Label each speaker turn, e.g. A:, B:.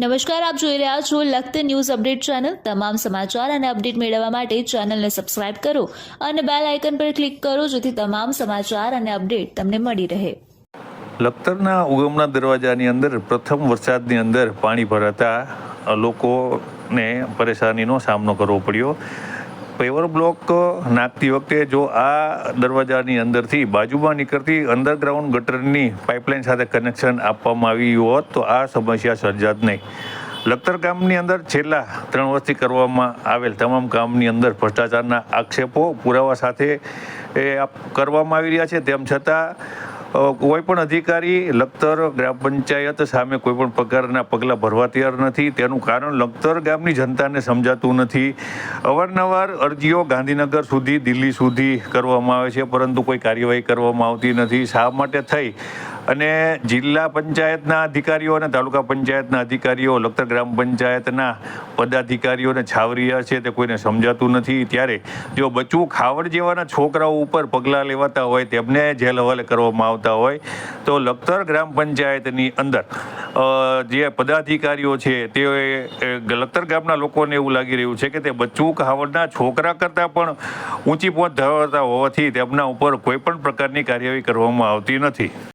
A: નમસ્કાર, આપ જોઈ રહ્યા છો લખત ન્યૂઝ અપડેટ ચેનલ. તમામ સમાચાર અને અપડેટ મેળવવા માટે ચેનલને સબસ્ક્રાઇબ કરો અને બેલ આઇકન પર ક્લિક કરો જેથી તમામ સમાચાર અને અપડેટ તમને મળી રહે.
B: લખતરના ઉગમના દરવાજાની અંદર, પ્રથમ વરસાદની અંદર પાણી ભરાતા લોકોને પરેશાનીનો સામનો કરવો પડ્યો. પેવર બ્લોક નાખતી વખતે જો આ દરવાજાની અંદરથી બાજુમાં નીકળતી અંડરગ્રાઉન્ડ ગટરની પાઇપલાઇન સાથે કનેક્શન આપવામાં આવ્યું હોત, તો આ સમસ્યા સર્જાત નહીં. લખતર ગામની અંદર છેલ્લા ત્રણ વર્ષથી કરવામાં આવેલ તમામ કામની અંદર ભ્રષ્ટાચારના આક્ષેપો પુરાવા સાથે એ કરવામાં આવી રહ્યા છે. તેમ છતાં અ, કોઈ પણ અધિકારી લખતર ગ્રામ પંચાયત સામે કોઈ પણ પ્રકારના પગલાં ભરવા તૈયાર નથી. તેનું કારણ લખતર ગામની જનતાને સમજાતું નથી. અવારનવાર અરજીઓ ગાંધીનગર સુધી દિલ્હી સુધી કરવામાં આવે છે પરંતુ કોઈ કાર્યવાહી કરવામાં આવતી નથી. શા માટે થઈ? અને જિલ્લા પંચાયતના અધિકારીઓ અને તાલુકા પંચાયતના અધિકારીઓ, લખતર ગ્રામ પંચાયતના પદાધિકારીઓને છાવરિયા છે તે કોઈને સમજાતું નથી. ત્યારે જો બચવું ખાવડ જેવાના છોકરાઓ ઉપર પગલાં લેવાતા હોય, તેમને જેલ હવાલે કરવામાં આવતા હોય, તો લખતર ગ્રામ પંચાયતની અંદર જે પદાધિકારીઓ છે તે લખતર ગામના લોકોને એવું લાગી રહ્યું છે કે તે બચ્ચું ખાવડના છોકરા કરતાં પણ ઊંચી પહોંચ ધરાવતા હોવાથી તેમના ઉપર કોઈ પણ પ્રકારની કાર્યવાહી કરવામાં આવતી નથી.